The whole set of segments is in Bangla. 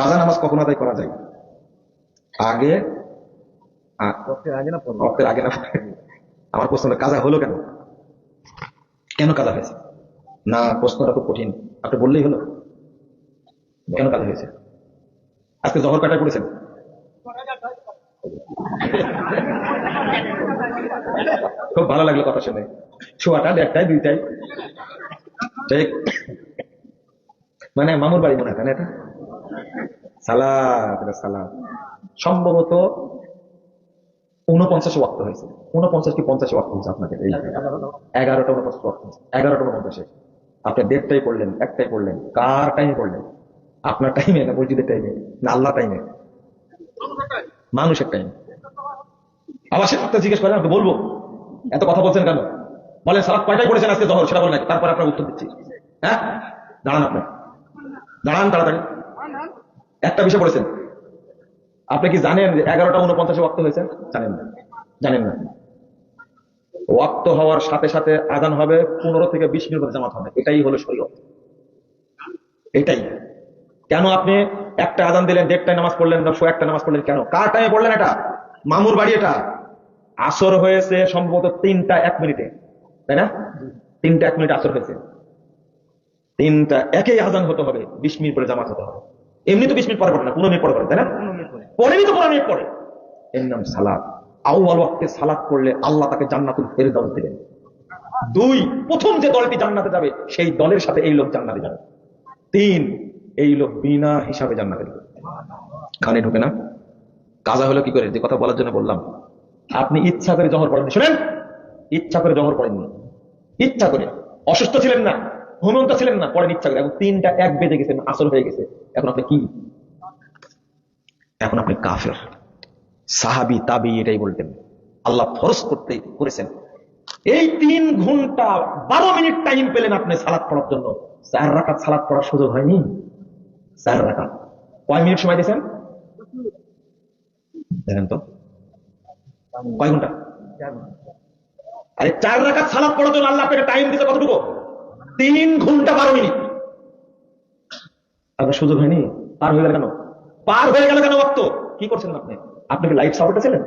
কাজা নামাজ কখন আদায় করা যায়? আগে? আগে না? আমার প্রশ্নটা কাজা হলো কেন? কেন কাজা হয়েছে? না প্রশ্নটা খুব কঠিন। আপনি বললেই হলো। কেন কাজা হয়েছে? আজকে জহর কাটায় করেছেন খুব ভালো লাগল কথা শুনে। ছোয়াটা দেড়টায় দুইটাই ঠিক। মানে মামুর বাড়ি মনে হয় না এটা? সম্ভবত উনপঞ্চাশ ওয়াক্ত হয়েছে। উনপঞ্চাশ কি পঞ্চাশ ওয়াক্ত হয়েছে এই এগারোটা উনপঞ্চাশ ওয়াক্ত হয়েছে। এগারোটা উনপঞ্চাশে আপনি দেড়টাই পড়লেন একটাই পড়লেন, কার পড়লেন? আপনার টাইমে না টাইমে না আল্লাহ টাইমে মানুষের টাইমে আবার সে কথা জিজ্ঞেস করেন আপনি বলব? এত কথা বলছেন কেন? বলেন সালাদ কয়টায় পড়েছেন আজকে জহর? সেটা বলেন তারপর আপনার উত্তর দিচ্ছি। হ্যাঁ? দাঁড়ান আপনি। দাঁড়ান তাড়াতাড়ি। একটা বিষয় পড়েছেন আপনি কি জানেন যে এগারোটা উনপঞ্চাশে ওয়াক্ত হয়েছে? জানেন না। জানেন না। ওয়াক্ত হওয়ার সাথে সাথে আজান হবে, পনেরো থেকে বিশ মিনিট জামাত হবে। এটাই হলো শরীয়ত। এটাই। কেন আপনি একটা আজান দিলেন, দেড়টায় নামাজ পড়লেন না একটা নামাজ পড়লেন কেন? কার টাইমে পড়লেন এটা? মামুর বাড়ি এটা? আসর হয়েছে সম্ভবত তিনটা এক মিনিটে। তাই না? তিনটা এক মিনিট আসর হয়েছে। তিনটা, একই আজান হতে হবে, বিশ মিনিট পরে জামাত হতে হবে। এমনি তো বিশ মিনিট পরে পড়ে না পনেরো মিনিট পরে পড়ে তাই না? পনেরো তো পনেরো মিনিট পরে এর নাম সালাদ। আউ্বাল ওয়াক্তে সালাদ করলে আল্লাহ তাকে জান্নাতুল ফেরদাউস দেবেন। দুই প্রথম যে দলটি জান্নাতে যাবে সেই দলের সাথে এই লোক জান্নাতে যাবে। তিন এই লোক বিনা হিসাবে জান্নাতে যাবে। কানে ঢুকে না? কাজা হলো কি করে? যে কথা বলার জন্য বললাম। আপনি ইচ্ছা করে জহর পড়েননি। শুনেন ইচ্ছা করে জহর পড়েননি। ইচ্ছা করে। অসুস্থ ছিলেন না ঘুমন্ত ছিলেন না পড়েন ইচ্ছা করে। এখন তিনটা এক বেজে গেছে আসল হয়ে গেছে। এখন আপনি কি? এখন আপনি কাফের। সাহাবি তাবি এটাই বলতেন। আল্লাহ ফরজ করতে, করেছেন। এই তিন ঘণ্টা বারো মিনিট টাইম পেলেন আপনি সালাদ পড়ার জন্য। চার রাকাত সালাদ পড়ার সুযোগ হয়নি? চার রাকাত। কয় মিনিট সময় দিয়েছেন? দেখেন তো। কয় ঘণ্টা? আরে চার রাকাত সালাদ পড়ার জন্য আল্লাহ আপনাকে টাইম দিতে কতটুকু? তিন ঘণ্টা বারো মিনিট। আপনার সুযোগ হয়নি, পার হয়ে গেল কেন? পার হয়ে গেল কেন ওয়াক্ত কি করছেন আপনি? আপনি কি লাইফ সাপোর্টে ছিলেন?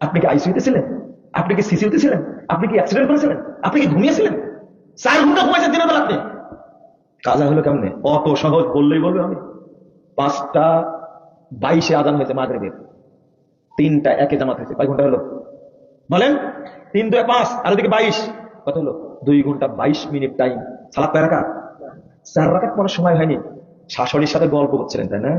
আপনি কি আইসিউতে ছিলেন? আপনি কি সিসিউতে ছিলেন? আপনি কি অ্যাক্সিডেন্ট করেছিলেন? আপনি কি ঘুমিয়েছিলেন? চার ঘণ্টা ঘুমাইছেন দিনের বেলা আপনি কাজা হলো কেমনে? অত সহজ বললেই বলবে আমি। পাঁচটা বাইশে আদান হয়েছে মাগরেবের। তিনটা একে জামাত হয়েছে। কয় ঘণ্টা হলো? বলেন? তিন দুই পাঁচ, আর ওদিকে বাইশ। কত হলো? দুই ঘণ্টা বাইশ মিনিট টাইম সালাদ কয় রাখা চার রাখাত পড়ার সময় হয়নি। শাশুড়ির সাথে গল্প করছিলেন তাই না?